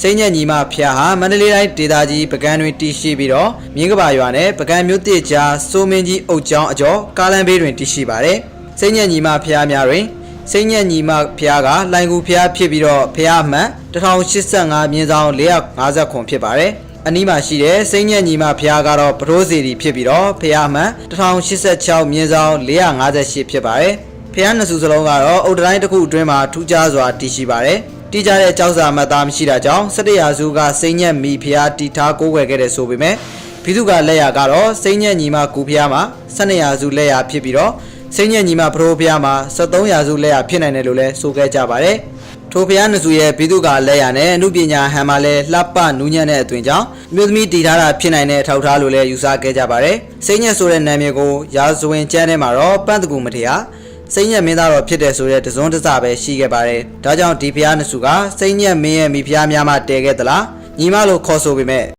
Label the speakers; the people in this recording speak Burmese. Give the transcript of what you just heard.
Speaker 1: စိမ့်ညက်ညီမဖျားဟာမန္တလေးတိုင်းဒေသကြီးပကံတွင်တည်ရှိပြီးတော့မြင်းကပါရွာနဲ့ပကံမြို့တစ်ကြားစိုးမင်းကြီးအုတ်ကျောင်းအကျော်ကားလမ်းဘေးတွင်တည်ရှိပါတယ်စိမ့်ညက်ညီမဖျားများတွင်စိမ့်ညက်ညီမဖျားကလိုင်ကူဖျားဖြစ်ပြီးတော့ဖျားအမှန်1085မြင်းဆောင်450ခွန်ဖြစ်ပါတယ်။အနီးမှာရှိတဲ့စိမ့်ညက်ညီမဖျားကတော့ပရိုးစီရီဖြစ်ပြီးတော့ဖျားအမှန်1086မြင်းဆောင်458ဖြစ်ပါတယ်။ဖျားနှစ်စုစလုံးကတော့အုတ်တိုင်းတစ်ခုအတွင်းမှာထူးခြားစွာတည်ရှိပါတယ်။ တိကျတဲ့ကြောက်စာမှတ်သားမရှိတာကြောင့်17ရာစုကစိမ့်ညက်မီဖျားတီထားကိုးကွယ်ခဲ့တဲ့ဆိုပေမဲ့ဘိသုကလက်ရကတော့စိမ့်ညက်ညီမကူဖျားမှာ12ရာစုလက်ရဖြစ်ပြီးတော့စိမ့်ညက်ညီမဖရိုးဖျားမှာ73ရာစုလက်ရဖြစ်နိုင်တယ်လို့လည်းဆိုခဲ့ကြပါတယ်။ထိုဖျားနှစ်စုရဲ့ဘိသုကာလက်ရနဲ့အမှုပညာဟန်မှာလည်းလှပနူးညံ့တဲ့အသွင်ကြောင့်အမျိုးသမီးတည်ထားတာဖြစ်နိုင်တဲ့အထောက်အထားလို့လည်းယူဆခဲ့ကြပါတယ်။စိမ့်ညက်ဆိုတဲ့နာမည်ကိုရာဇဝင်ကျမ်းထဲမှာတော့ပန့်တကူမထေဟာ စိမ့်ညက်မင်းသားတော်ဖြစ်တယ်ဆိုတဲ့တစွန်းတစပဲရှိခဲ့ပါတယ်။ဒါကြောင့်ဒီဖျားနှစ်စုကစိမ့်ညက်မင်းရဲ့မိဖျားများမှတည်ခဲ့သလားညီမလို့ခေါ်ဆိုပေမဲ့